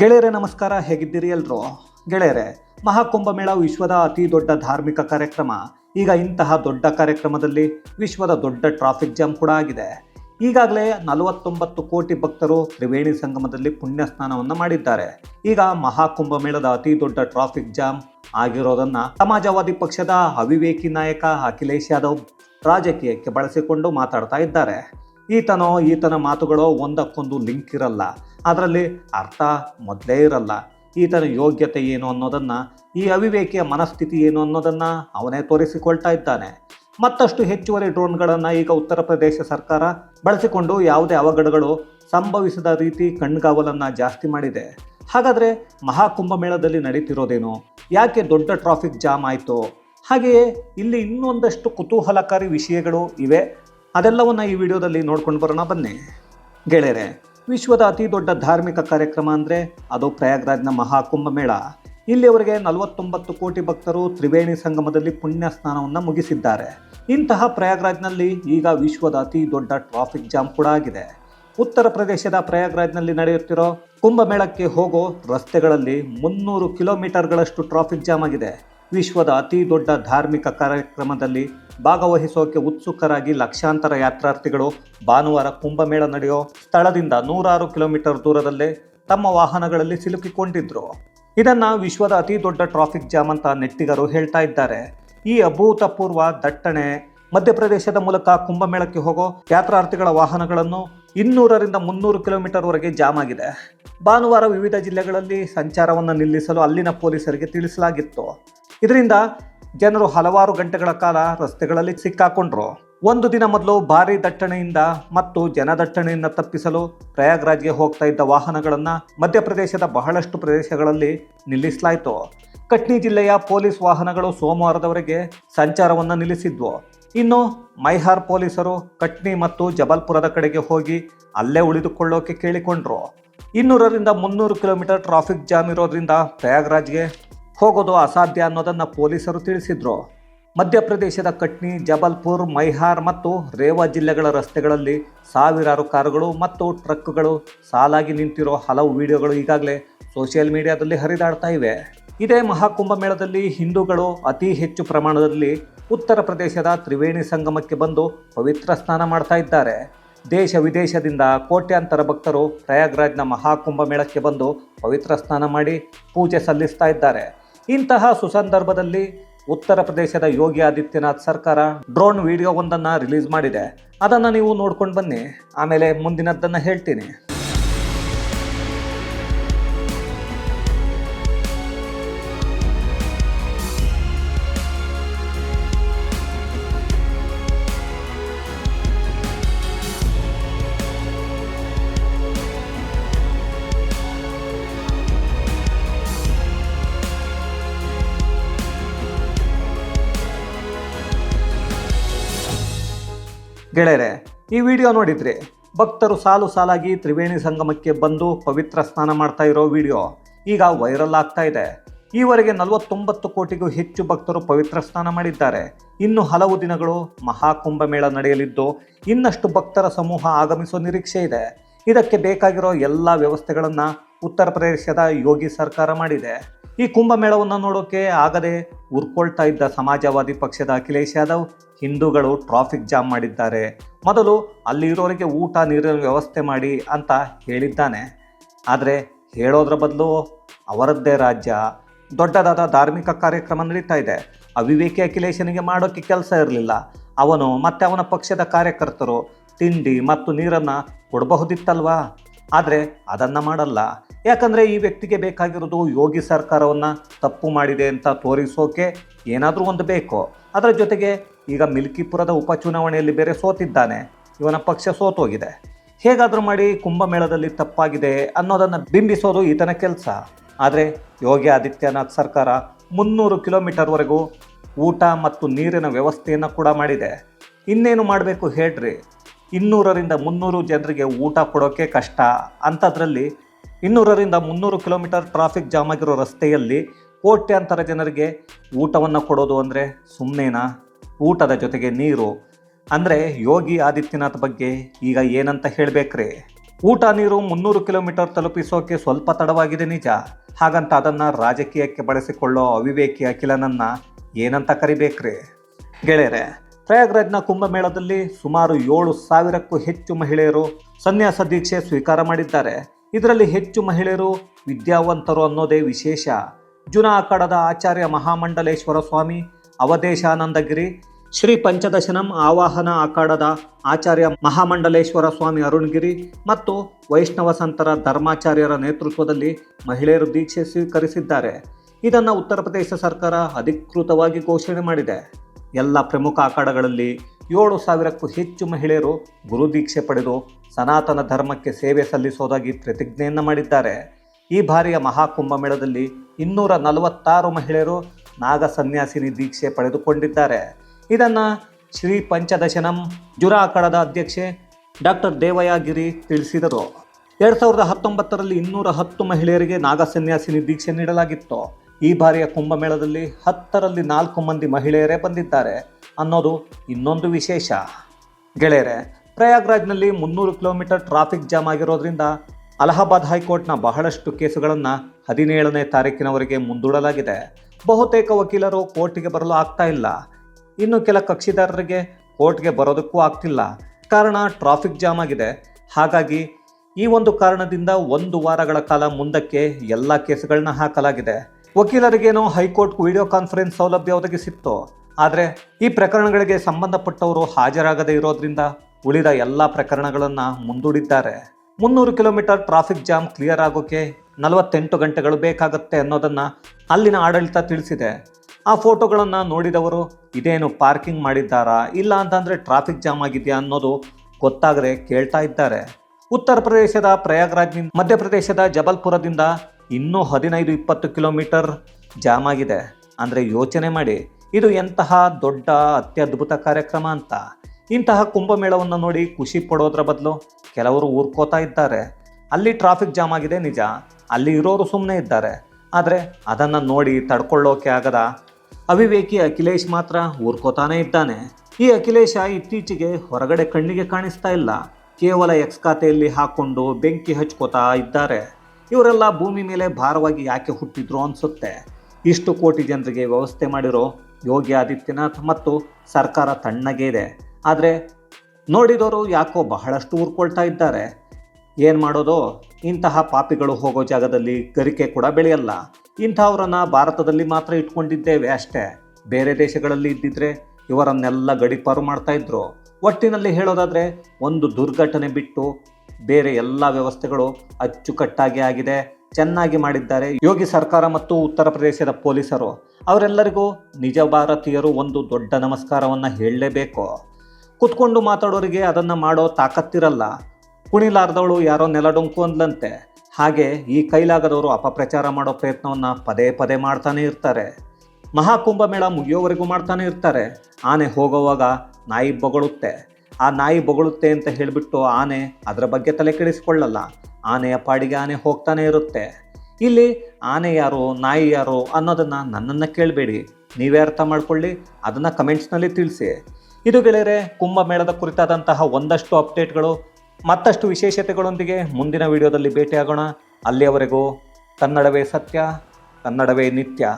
ಗೆಳೆಯರೇ ನಮಸ್ಕಾರ, ಹೇಗಿದ್ದೀರಿ ಎಲ್ರು? ಗೆಳೆಯರೇ ಮಹಾಕುಂಭಮೇಳ ವಿಶ್ವದ ಅತಿ ದೊಡ್ಡ ಧಾರ್ಮಿಕ ಕಾರ್ಯಕ್ರಮ. ಈಗ ಇಂತಹ ದೊಡ್ಡ ಕಾರ್ಯಕ್ರಮದಲ್ಲಿ ವಿಶ್ವದ ದೊಡ್ಡ ಟ್ರಾಫಿಕ್ ಜಾಮ್ ಕೂಡ ಆಗಿದೆ. ಈಗಾಗಲೇ ನಲವತ್ತೊಂಬತ್ತು ಕೋಟಿ ಭಕ್ತರು ತ್ರಿವೇಣಿ ಸಂಗಮದಲ್ಲಿ ಪುಣ್ಯ ಸ್ನಾನವನ್ನು ಮಾಡಿದ್ದಾರೆ. ಈಗ ಮಹಾಕುಂಭಮೇಳದ ಅತಿ ದೊಡ್ಡ ಟ್ರಾಫಿಕ್ ಜಾಮ್ ಆಗಿರೋದನ್ನ ಸಮಾಜವಾದಿ ಪಕ್ಷದ ಅವಿವೇಕಿ ನಾಯಕ ಅಖಿಲೇಶ್ ಯಾದವ್ ರಾಜಕೀಯಕ್ಕೆ ಬಳಸಿಕೊಂಡು ಮಾತಾಡ್ತಾ ಇದ್ದಾರೆ. ಈತನೋ ಈತನ ಮಾತುಗಳೋ ಒಂದಕ್ಕೊಂದು ಲಿಂಕ್ ಇರಲ್ಲ. ಅದರಲ್ಲಿ ಅರ್ಥ ಮೊದಲೇ ಇರಲ್ಲ. ಈತನ ಯೋಗ್ಯತೆ ಏನು ಅನ್ನೋದನ್ನು, ಈ ಅವಿವೇಕಿಯ ಮನಸ್ಥಿತಿ ಏನು ಅನ್ನೋದನ್ನು ಅವನೇ ತೋರಿಸಿಕೊಳ್ತಾ ಇದ್ದಾನೆ. ಮತ್ತಷ್ಟು ಹೆಚ್ಚುವರಿ ಡ್ರೋನ್ಗಳನ್ನು ಈಗ ಉತ್ತರ ಪ್ರದೇಶ ಸರ್ಕಾರ ಬಳಸಿಕೊಂಡು ಯಾವುದೇ ಅವಘಡಗಳು ಸಂಭವಿಸದ ರೀತಿ ಕಣ್ಗಾವಲನ್ನು ಜಾಸ್ತಿ ಮಾಡಿದೆ. ಹಾಗಾದರೆ ಮಹಾಕುಂಭಮೇಳದಲ್ಲಿ ನಡೀತಿರೋದೇನು? ಯಾಕೆ ದೊಡ್ಡ ಟ್ರಾಫಿಕ್ ಜಾಮ್ ಆಯಿತು? ಹಾಗೆಯೇ ಇಲ್ಲಿ ಇನ್ನೊಂದಷ್ಟು ಕುತೂಹಲಕಾರಿ ವಿಷಯಗಳು ಇವೆ. ಅದೆಲ್ಲವನ್ನ ಈ ವಿಡಿಯೋದಲ್ಲಿ ನೋಡ್ಕೊಂಡು ಬರೋಣ, ಬನ್ನಿ. ಗೆಳೆಯರೆ, ವಿಶ್ವದ ಅತಿ ದೊಡ್ಡ ಧಾರ್ಮಿಕ ಕಾರ್ಯಕ್ರಮ ಅಂದರೆ ಅದು ಪ್ರಯಾಗ್ರಾಜ್ನ ಮಹಾಕುಂಭಮೇಳ ಇಲ್ಲಿಯವರೆಗೆ ನಲವತ್ತೊಂಬತ್ತು ಕೋಟಿ ಭಕ್ತರು ತ್ರಿವೇಣಿ ಸಂಗಮದಲ್ಲಿ ಪುಣ್ಯ ಸ್ನಾನವನ್ನು ಮುಗಿಸಿದ್ದಾರೆ. ಇಂತಹ ಪ್ರಯಾಗ್ರಾಜ್ನಲ್ಲಿ ಈಗ ವಿಶ್ವದ ಅತಿ ದೊಡ್ಡ ಟ್ರಾಫಿಕ್ ಜಾಮ್ ಕೂಡ ಆಗಿದೆ. ಉತ್ತರ ಪ್ರದೇಶದ ಪ್ರಯಾಗ್ರಾಜ್ನಲ್ಲಿ ನಡೆಯುತ್ತಿರೋ ಕುಂಭಮೇಳಕ್ಕೆ ಹೋಗೋ ರಸ್ತೆಗಳಲ್ಲಿ ಮುನ್ನೂರು ಕಿಲೋಮೀಟರ್ಗಳಷ್ಟು ಟ್ರಾಫಿಕ್ ಜಾಮ್ ಆಗಿದೆ. ವಿಶ್ವದ ಅತಿ ದೊಡ್ಡ ಧಾರ್ಮಿಕ ಕಾರ್ಯಕ್ರಮದಲ್ಲಿ ಭಾಗವಹಿಸೋಕೆ ಉತ್ಸುಕರಾಗಿ ಲಕ್ಷಾಂತರ ಯಾತ್ರಾರ್ಥಿಗಳು ಭಾನುವಾರ ಕುಂಭಮೇಳ ನಡೆಯೋ ಸ್ಥಳದಿಂದ ನೂರಾರು ಕಿಲೋಮೀಟರ್ ದೂರದಲ್ಲೇ ತಮ್ಮ ವಾಹನಗಳಲ್ಲಿ ಸಿಲುಕಿಕೊಂಡಿದ್ರು. ಇದನ್ನ ವಿಶ್ವದ ಅತಿ ದೊಡ್ಡ ಟ್ರಾಫಿಕ್ ಜಾಮ್ ಅಂತ ನೆಟ್ಟಿಗರು ಹೇಳ್ತಾ ಇದ್ದಾರೆ. ಈ ಅಭೂತಪೂರ್ವ ದಟ್ಟಣೆ ಮಧ್ಯಪ್ರದೇಶದ ಮೂಲಕ ಕುಂಭಮೇಳಕ್ಕೆ ಹೋಗೋ ಯಾತ್ರಾರ್ಥಿಗಳ ವಾಹನಗಳನ್ನು ಇನ್ನೂರರಿಂದ ಮುನ್ನೂರು ಕಿಲೋಮೀಟರ್ವರೆಗೆ ಜಾಮ್ ಆಗಿದೆ. ಭಾನುವಾರ ವಿವಿಧ ಜಿಲ್ಲೆಗಳಲ್ಲಿ ಸಂಚಾರವನ್ನು ನಿಲ್ಲಿಸಲು ಅಲ್ಲಿನ ಪೊಲೀಸರಿಗೆ ತಿಳಿಸಲಾಗಿತ್ತು. ಇದರಿಂದ ಜನರು ಹಲವಾರು ಗಂಟೆಗಳ ಕಾಲ ರಸ್ತೆಗಳಲ್ಲಿ ಸಿಕ್ಕಾಕೊಂಡ್ರು. ಒಂದು ದಿನ ಮೊದಲು ಭಾರಿ ದಟ್ಟಣೆಯಿಂದ ಮತ್ತು ಜನದಟ್ಟಣೆಯನ್ನು ತಪ್ಪಿಸಲು ಪ್ರಯಾಗ್ರಾಜ್ಗೆ ಹೋಗ್ತಾ ಇದ್ದ ವಾಹನಗಳನ್ನು ಮಧ್ಯಪ್ರದೇಶದ ಬಹಳಷ್ಟು ಪ್ರದೇಶಗಳಲ್ಲಿ ನಿಲ್ಲಿಸಲಾಯಿತು. ಕಟ್ನಿ ಜಿಲ್ಲೆಯ ಪೊಲೀಸ್ ವಾಹನಗಳು ಸೋಮವಾರದವರೆಗೆ ಸಂಚಾರವನ್ನು ನಿಲ್ಲಿಸಿದ್ವು. ಇನ್ನು ಮೈಹಾರ್ ಪೊಲೀಸರು ಕಟ್ನಿ ಮತ್ತು ಜಬಲ್ಪುರದ ಕಡೆಗೆ ಹೋಗಿ ಅಲ್ಲೇ ಉಳಿದುಕೊಳ್ಳೋಕೆ ಕೇಳಿಕೊಂಡ್ರು. ಇನ್ನೂರರಿಂದ ಮುನ್ನೂರು ಕಿಲೋಮೀಟರ್ ಟ್ರಾಫಿಕ್ ಜಾಮ್ ಇರೋದ್ರಿಂದ ಪ್ರಯಾಗ್ರಾಜ್ಗೆ ಹೋಗೋದು ಅಸಾಧ್ಯ ಅನ್ನೋದನ್ನು ಪೊಲೀಸರು ತಿಳಿಸಿದರು. ಮಧ್ಯಪ್ರದೇಶದ ಕಟ್ನಿ, ಜಬಲ್ಪುರ್, ಮೈಹಾರ್ ಮತ್ತು ರೇವಾ ಜಿಲ್ಲೆಗಳ ರಸ್ತೆಗಳಲ್ಲಿ ಸಾವಿರಾರು ಕಾರುಗಳು ಮತ್ತು ಟ್ರಕ್ಗಳು ಸಾಲಾಗಿ ನಿಂತಿರೋ ಹಲವು ವಿಡಿಯೋಗಳು ಈಗಾಗಲೇ ಸೋಷಿಯಲ್ ಮೀಡಿಯಾದಲ್ಲಿ ಹರಿದಾಡ್ತಾ ಇವೆ. ಇದೇ ಮಹಾಕುಂಭಮೇಳದಲ್ಲಿ ಹಿಂದೂಗಳು ಅತಿ ಹೆಚ್ಚು ಪ್ರಮಾಣದಲ್ಲಿ ಉತ್ತರ ಪ್ರದೇಶದ ತ್ರಿವೇಣಿ ಸಂಗಮಕ್ಕೆ ಬಂದು ಪವಿತ್ರ ಸ್ನಾನ ಮಾಡ್ತಾ ಇದ್ದಾರೆ. ದೇಶ ವಿದೇಶದಿಂದ ಕೋಟ್ಯಾಂತರ ಭಕ್ತರು ಪ್ರಯಾಗ್ರಾಜ್ನ ಮಹಾಕುಂಭಮೇಳಕ್ಕೆ ಬಂದು ಪವಿತ್ರ ಸ್ನಾನ ಮಾಡಿ ಪೂಜೆ ಸಲ್ಲಿಸ್ತಾ ಇದ್ದಾರೆ. ಇಂತಹ ಸುಸಂದರ್ಭದಲ್ಲಿ ಉತ್ತರ ಪ್ರದೇಶದ ಯೋಗಿ ಆದಿತ್ಯನಾಥ್ ಸರ್ಕಾರ ಡ್ರೋನ್ ವಿಡಿಯೋವೊಂದನ್ನು ರಿಲೀಸ್ ಮಾಡಿದೆ. ಅದನ್ನು ನೀವು ನೋಡ್ಕೊಂಡು ಬನ್ನಿ. ಆಮೇಲೆ ಮುಂದಿನದ್ದನ್ನು ಹೇಳ್ತೀನಿ. ಗೆಳೆಯರೆ, ಈ ವಿಡಿಯೋ ನೋಡಿದ್ರಿ ಭಕ್ತರು ಸಾಲು ಸಾಲಾಗಿ ತ್ರಿವೇಣಿ ಸಂಗಮಕ್ಕೆ ಬಂದು ಪವಿತ್ರ ಸ್ನಾನ ಮಾಡ್ತಾ ಇರೋ ವಿಡಿಯೋ ಈಗ ವೈರಲ್ ಆಗ್ತಾ ಇದೆ. ಈವರೆಗೆ ನಲವತ್ತೊಂಬತ್ತು ಕೋಟಿಗೂ ಹೆಚ್ಚು ಭಕ್ತರು ಪವಿತ್ರ ಸ್ನಾನ ಮಾಡಿದ್ದಾರೆ. ಇನ್ನು ಹಲವು ದಿನಗಳು ಮಹಾಕುಂಭಮೇಳ ನಡೆಯಲಿದ್ದು ಇನ್ನಷ್ಟು ಭಕ್ತರ ಸಮೂಹ ಆಗಮಿಸುವ ನಿರೀಕ್ಷೆ ಇದೆ. ಇದಕ್ಕೆ ಬೇಕಾಗಿರೋ ಎಲ್ಲ ವ್ಯವಸ್ಥೆಗಳನ್ನು ಉತ್ತರ ಪ್ರದೇಶದ ಯೋಗಿ ಸರ್ಕಾರ ಮಾಡಿದೆ. ಈ ಕುಂಭಮೇಳವನ್ನು ನೋಡೋಕೆ ಆಗದೆ ಉರ್ಕೊಳ್ತಾ ಇದ್ದ ಸಮಾಜವಾದಿ ಪಕ್ಷದ ಅಖಿಲೇಶ್ ಯಾದವ್ ಹಿಂದೂಗಳು ಟ್ರಾಫಿಕ್ ಜಾಮ್ ಮಾಡಿದ್ದಾರೆ. ಮೊದಲು ಅಲ್ಲಿರೋರಿಗೆ ಊಟ, ನೀರಿನ ವ್ಯವಸ್ಥೆ ಮಾಡಿ ಅಂತ ಹೇಳಿದ್ದಾನೆ. ಆದರೆ ಹೇಳೋದ್ರ ಬದಲು ಅವರದ್ದೇ ರಾಜ್ಯ. ದೊಡ್ಡದಾದ ಧಾರ್ಮಿಕ ಕಾರ್ಯಕ್ರಮ ನಡೀತಾ ಇದೆ. ಅವಿವೇಕಿ ಅಖಿಲೇಶನಿಗೆ ಮಾಡೋಕ್ಕೆ ಕೆಲಸ ಇರಲಿಲ್ಲ. ಅವನು ಮತ್ತೆ ಅವನ ಪಕ್ಷದ ಕಾರ್ಯಕರ್ತರು ತಿಂಡಿ ಮತ್ತು ನೀರನ್ನು ಕೊಡಬಹುದಿತ್ತಲ್ವಾ? ಆದರೆ ಅದನ್ನು ಮಾಡಲ್ಲ. ಯಾಕಂದರೆ ಈ ವ್ಯಕ್ತಿಗೆ ಬೇಕಾಗಿರೋದು ಯೋಗಿ ಸರ್ಕಾರವನ್ನು ತಪ್ಪು ಮಾಡಿದೆ ಅಂತ ತೋರಿಸೋಕೆ ಏನಾದರೂ ಒಂದು ಬೇಕು. ಅದರ ಜೊತೆಗೆ ಈಗ ಮಿಲ್ಕಿಪುರದ ಉಪಚುನಾವಣೆಯಲ್ಲಿ ಬೇರೆ ಸೋತಿದ್ದಾನೆ. ಇವನ ಪಕ್ಷ ಸೋತೋಗಿದೆ. ಹೇಗಾದರೂ ಮಾಡಿ ಕುಂಭಮೇಳದಲ್ಲಿ ತಪ್ಪಾಗಿದೆ ಅನ್ನೋದನ್ನು ಬಿಂಬಿಸೋದು ಈತನ ಕೆಲಸ. ಆದರೆ ಯೋಗಿ ಆದಿತ್ಯನಾಥ್ ಸರ್ಕಾರ ಮುನ್ನೂರು ಕಿಲೋಮೀಟರ್ವರೆಗೂ ಊಟ ಮತ್ತು ನೀರಿನ ವ್ಯವಸ್ಥೆಯನ್ನು ಕೂಡ ಮಾಡಿದೆ. ಇನ್ನೇನು ಮಾಡಬೇಕು ಹೇಳ್ರಿ. ಇನ್ನೂರರಿಂದ ಮುನ್ನೂರು ಜನರಿಗೆ ಊಟ ಕೊಡೋಕ್ಕೆ ಕಷ್ಟ. ಅಂಥದ್ರಲ್ಲಿ ಇನ್ನೂರರಿಂದ ಮುನ್ನೂರು ಕಿಲೋಮೀಟರ್ ಟ್ರಾಫಿಕ್ ಜಾಮ್ ಆಗಿರೋ ರಸ್ತೆಯಲ್ಲಿ ಕೋಟ್ಯಾಂತರ ಜನರಿಗೆ ಊಟವನ್ನು ಕೊಡೋದು ಅಂದರೆ ಸುಮ್ಮನೆನಾ ಊಟದ ಜೊತೆಗೆ ನೀರು. ಅಂದರೆ ಯೋಗಿ ಆದಿತ್ಯನಾಥ್ ಬಗ್ಗೆ ಈಗ ಏನಂತ ಹೇಳಬೇಕ್ರಿ? ಊಟ ನೀರು ಮುನ್ನೂರು ಕಿಲೋಮೀಟರ್ ತಲುಪಿಸೋಕೆ ಸ್ವಲ್ಪ ತಡವಾಗಿದೆ ನಿಜ. ಹಾಗಂತ ಅದನ್ನು ರಾಜಕೀಯಕ್ಕೆ ಬಳಸಿಕೊಳ್ಳೋ ಅವಿವೇಕಿ ಅಖಿಲನನ್ನ ಏನಂತ ಕರಿಬೇಕ್ರಿ? ಗೆಳೆಯರೆ, ಪ್ರಯಾಗ್ರಾಜ್ನ ಕುಂಭಮೇಳದಲ್ಲಿ ಸುಮಾರು ಏಳು ಸಾವಿರಕ್ಕೂ ಹೆಚ್ಚು ಮಹಿಳೆಯರು ಸನ್ಯಾಸ ದೀಕ್ಷೆ ಸ್ವೀಕಾರ ಮಾಡಿದ್ದಾರೆ. ಇದರಲ್ಲಿ ಹೆಚ್ಚು ಮಹಿಳೆಯರು ವಿದ್ಯಾವಂತರು ಅನ್ನೋದೇ ವಿಶೇಷ. ಜುನಾ ಅಖಾಡದ ಆಚಾರ್ಯ ಮಹಾಮಂಡಲೇಶ್ವರ ಸ್ವಾಮಿ ಅವಧೇಶಾನಂದಗಿರಿ ಶ್ರೀ ಪಂಚದಶನಂ ಆವಾಹನ ಅಖಾಡದ ಆಚಾರ್ಯ ಮಹಾಮಂಡಲೇಶ್ವರ ಸ್ವಾಮಿ ಅರುಣ್ಗಿರಿ ಮತ್ತು ವೈಷ್ಣವ ಸಂತರ ಧರ್ಮಾಚಾರ್ಯರ ನೇತೃತ್ವದಲ್ಲಿ ಮಹಿಳೆಯರು ದೀಕ್ಷೆ ಸ್ವೀಕರಿಸಿದ್ದಾರೆ. ಇದನ್ನು ಉತ್ತರ ಪ್ರದೇಶ ಸರ್ಕಾರ ಅಧಿಕೃತವಾಗಿ ಘೋಷಣೆ ಮಾಡಿದೆ. ಎಲ್ಲ ಪ್ರಮುಖ ಅಖಾಡಗಳಲ್ಲಿ ಏಳು ಸಾವಿರಕ್ಕೂ ಹೆಚ್ಚು ಮಹಿಳೆಯರು ಗುರುದೀಕ್ಷೆ ಪಡೆದು ಸನಾತನ ಧರ್ಮಕ್ಕೆ ಸೇವೆ ಸಲ್ಲಿಸೋದಾಗಿ ಪ್ರತಿಜ್ಞೆಯನ್ನು ಮಾಡಿದ್ದಾರೆ. ಈ ಬಾರಿಯ ಮಹಾಕುಂಭಮೇಳದಲ್ಲಿ ಇನ್ನೂರ ನಲವತ್ತಾರು ಮಹಿಳೆಯರು ನಾಗ ಸನ್ಯಾಸಿನಿ ದೀಕ್ಷೆ ಪಡೆದುಕೊಂಡಿದ್ದಾರೆ. ಇದನ್ನು ಶ್ರೀ ಪಂಚದಶನಂ ಜುರಾ ಅಖಾಡದ ಅಧ್ಯಕ್ಷೆ ಡಾಕ್ಟರ್ ದೇವಯಾಗಿರಿ ತಿಳಿಸಿದರು. ಎರಡು ಸಾವಿರದ ಹತ್ತೊಂಬತ್ತರಲ್ಲಿ ಇನ್ನೂರ ಹತ್ತು ಮಹಿಳೆಯರಿಗೆ ನಾಗ ಸನ್ಯಾಸಿನಿ ದೀಕ್ಷೆ ನೀಡಲಾಗಿತ್ತು. ಈ ಬಾರಿಯ ಕುಂಭಮೇಳದಲ್ಲಿ ಹತ್ತರಲ್ಲಿ ನಾಲ್ಕು ಮಂದಿ ಮಹಿಳೆಯರೇ ಬಂದಿದ್ದಾರೆ. ಅನ್ನೋದು ಇನ್ನೊಂದು ವಿಶೇಷ. ಗೆಳೆಯರೆ, ಪ್ರಯಾಗ್ರಾಜ್ನಲ್ಲಿ ಮುನ್ನೂರು ಕಿಲೋಮೀಟರ್ ಟ್ರಾಫಿಕ್ ಜಾಮ್ ಆಗಿರೋದ್ರಿಂದ ಅಲಹಾಬಾದ್ ಹೈಕೋರ್ಟ್ನ ಬಹಳಷ್ಟು ಕೇಸುಗಳನ್ನು ಹದಿನೇಳನೇ ತಾರೀಕಿನವರೆಗೆ ಮುಂದೂಡಲಾಗಿದೆ. ಬಹುತೇಕ ವಕೀಲರು ಕೋರ್ಟಿಗೆ ಬರಲು ಆಗ್ತಾ ಇಲ್ಲ. ಇನ್ನು ಕೆಲ ಕಕ್ಷಿದಾರರಿಗೆ ಕೋರ್ಟ್ಗೆ ಬರೋದಕ್ಕೂ ಆಗ್ತಿಲ್ಲ. ಕಾರಣ ಟ್ರಾಫಿಕ್ ಜಾಮ್ ಆಗಿದೆ. ಹಾಗಾಗಿ ಈ ಒಂದು ಕಾರಣದಿಂದ ಒಂದು ವಾರಗಳ ಕಾಲ ಮುಂದಕ್ಕೆ ಎಲ್ಲ ಕೇಸುಗಳನ್ನ ಹಾಕಲಾಗಿದೆ. ವಕೀಲರಿಗೇನೋ ಹೈಕೋರ್ಟ್ ವಿಡಿಯೋ ಕಾನ್ಫರೆನ್ಸ್ ಸೌಲಭ್ಯ ಒದಗಿಸಿತ್ತು. ಆದರೆ ಈ ಪ್ರಕರಣಗಳಿಗೆ ಸಂಬಂಧಪಟ್ಟವರು ಹಾಜರಾಗದೇ ಇರೋದ್ರಿಂದ ಉಳಿದ ಎಲ್ಲ ಪ್ರಕರಣಗಳನ್ನು ಮುಂದೂಡಿದ್ದಾರೆ. ಮುನ್ನೂರು ಕಿಲೋಮೀಟರ್ ಟ್ರಾಫಿಕ್ ಜಾಮ್ ಕ್ಲಿಯರ್ ಆಗೋಕೆ ನಲವತ್ತೆಂಟು ಗಂಟೆಗಳು ಬೇಕಾಗುತ್ತೆ ಅನ್ನೋದನ್ನು ಅಲ್ಲಿನ ಆಡಳಿತ ತಿಳಿಸಿದೆ. ಆ ಫೋಟೋಗಳನ್ನು ನೋಡಿದವರು, ಇದೇನು ಪಾರ್ಕಿಂಗ್ ಮಾಡಿದ್ದಾರಾ? ಇಲ್ಲ ಅಂತಂದರೆ ಟ್ರಾಫಿಕ್ ಜಾಮ್ ಆಗಿದೆಯಾ? ಅನ್ನೋದು ಗೊತ್ತಾಗದೆ ಕೇಳ್ತಾ ಇದ್ದಾರೆ. ಉತ್ತರ ಪ್ರದೇಶದ ಪ್ರಯಾಗ್ರಾಜ್ನಿಂದ ಮಧ್ಯಪ್ರದೇಶದ ಜಬಲ್ಪುರದಿಂದ ಇನ್ನೂ ಹದಿನೈದು ಇಪ್ಪತ್ತು ಕಿಲೋಮೀಟರ್ ಜಾಮ್ ಆಗಿದೆ. ಅಂದರೆ ಯೋಚನೆ ಮಾಡಿ, ಇದು ಎಂತಹ ದೊಡ್ಡ ಅತ್ಯದ್ಭುತ ಕಾರ್ಯಕ್ರಮ ಅಂತ. ಇಂತಹ ಕುಂಭಮೇಳವನ್ನು ನೋಡಿ ಖುಷಿ ಪಡೋದ್ರ ಬದಲು ಕೆಲವರು ಊರ್ಕೋತಾ ಇದ್ದಾರೆ. ಅಲ್ಲಿ ಟ್ರಾಫಿಕ್ ಜಾಮ್ ಆಗಿದೆ ನಿಜ, ಅಲ್ಲಿ ಇರೋರು ಸುಮ್ಮನೆ ಇದ್ದಾರೆ. ಆದರೆ ಅದನ್ನು ನೋಡಿ ತಡ್ಕೊಳ್ಳೋಕೆ ಆಗದ ಅವಿವೇಕಿ ಅಖಿಲೇಶ್ ಮಾತ್ರ ಊರ್ಕೋತಾನೇ ಇದ್ದಾನೆ. ಈ ಅಖಿಲೇಶ ಇತ್ತೀಚೆಗೆ ಹೊರಗಡೆ ಕಣ್ಣಿಗೆ ಕಾಣಿಸ್ತಾ ಇಲ್ಲ. ಕೇವಲ ಎಕ್ಸ್ ಖಾತೆಯಲ್ಲಿ ಹಾಕ್ಕೊಂಡು ಬೆಂಕಿ ಹಚ್ಕೋತಾ ಇದ್ದಾರೆ. ಇವರೆಲ್ಲ ಭೂಮಿ ಮೇಲೆ ಭಾರವಾಗಿ ಯಾಕೆ ಹುಟ್ಟಿದ್ರು ಅನಿಸುತ್ತೆ. ಇಷ್ಟು ಕೋಟಿ ಜನರಿಗೆ ವ್ಯವಸ್ಥೆ ಮಾಡಿರೋ ಯೋಗಿ ಆದಿತ್ಯನಾಥ್ ಮತ್ತು ಸರ್ಕಾರ ತಣ್ಣಗೆ ಇದೆ. ಆದರೆ ನೋಡಿದವರು ಯಾಕೋ ಬಹಳಷ್ಟು ಊರ್ಕೊಳ್ತಾ ಇದ್ದಾರೆ. ಏನು ಮಾಡೋದು? ಇಂತಹ ಪಾಪಿಗಳು ಹೋಗೋ ಜಾಗದಲ್ಲಿ ಗರಿಕೆ ಕೂಡ ಬೆಳೆಯಲ್ಲ. ಇಂಥವ್ರನ್ನ ಭಾರತದಲ್ಲಿ ಮಾತ್ರ ಇಟ್ಕೊಂಡಿದ್ದೇವೆ ಅಷ್ಟೇ. ಬೇರೆ ದೇಶಗಳಲ್ಲಿ ಇದ್ದಿದ್ರೆ ಇವರನ್ನೆಲ್ಲ ಗಡಿಪಾರು ಮಾಡ್ತಾ ಇದ್ರು. ಒಟ್ಟಿನಲ್ಲಿ ಹೇಳೋದಾದರೆ ಒಂದು ದುರ್ಘಟನೆ ಬಿಟ್ಟು ಬೇರೆ ಎಲ್ಲ ವ್ಯವಸ್ಥೆಗಳು ಅಚ್ಚುಕಟ್ಟಾಗಿ ಆಗಿದೆ. ಚೆನ್ನಾಗಿ ಮಾಡಿದ್ದಾರೆ. ಯೋಗಿ ಸರ್ಕಾರ ಮತ್ತು ಉತ್ತರ ಪ್ರದೇಶದ ಪೊಲೀಸರು. ಅವರೆಲ್ಲರಿಗೂ ನಿಜ ಭಾರತೀಯರು ಒಂದು ದೊಡ್ಡ ನಮಸ್ಕಾರವನ್ನು ಹೇಳಲೇಬೇಕು. ಕುತ್ಕೊಂಡು ಮಾತಾಡೋರಿಗೆ ಅದನ್ನು ಮಾಡೋ ತಾಕತ್ತಿರಲ್ಲ. ಕುಣಿಲಾರ್ದವಳು ಯಾರೋ ನೆಲಡೊಂಕು ಅಂದ್ಲಂತೆ. ಹಾಗೆ ಈ ಕೈಲಾಗದವರು ಅಪಪ್ರಚಾರ ಮಾಡೋ ಪ್ರಯತ್ನವನ್ನು ಪದೇ ಪದೇ ಮಾಡ್ತಾನೆ ಇರ್ತಾರೆ. ಮಹಾಕುಂಭಮೇಳ ಮುಗಿಯೋವರೆಗೂ ಮಾಡ್ತಾನೆ ಇರ್ತಾರೆ. ಆನೆ ಹೋಗೋವಾಗ ನಾಯಿ ಬೊಗಳುತ್ತೆ. ಆ ನಾಯಿ ಬೊಗಳುತ್ತೆ ಅಂತ ಹೇಳಿಬಿಟ್ಟು ಆನೆ ಅದರ ಬಗ್ಗೆ ತಲೆ ಕೆಡಿಸಿಕೊಳ್ಳಲ್ಲ. ಆನೆಯ ಪಾಡಿಗೆ ಆನೆ ಹೋಗ್ತಾನೆ ಇರುತ್ತೆ. ಇಲ್ಲಿ ಆನೆ ಯಾರು, ನಾಯಿ ಯಾರು ಅನ್ನೋದನ್ನು ನನ್ನನ್ನು ಕೇಳಬೇಡಿ. ನೀವೇ ಅರ್ಥ ಮಾಡ್ಕೊಳ್ಳಿ, ಅದನ್ನು ಕಮೆಂಟ್ಸ್ನಲ್ಲಿ ತಿಳಿಸಿ. ಇದು ಗೆಳೆಯರೆ ಕುಂಭಮೇಳದ ಕುರಿತಾದಂತಹ ಒಂದಷ್ಟು ಅಪ್ಡೇಟ್ಗಳು, ಮತ್ತಷ್ಟು ವಿಶೇಷತೆಗಳೊಂದಿಗೆ ಮುಂದಿನ ವಿಡಿಯೋದಲ್ಲಿ ಭೇಟಿಯಾಗೋಣ. ಅಲ್ಲಿಯವರೆಗೂ ಕನ್ನಡವೇ ಸತ್ಯ ಕನ್ನಡವೇ ನಿತ್ಯ.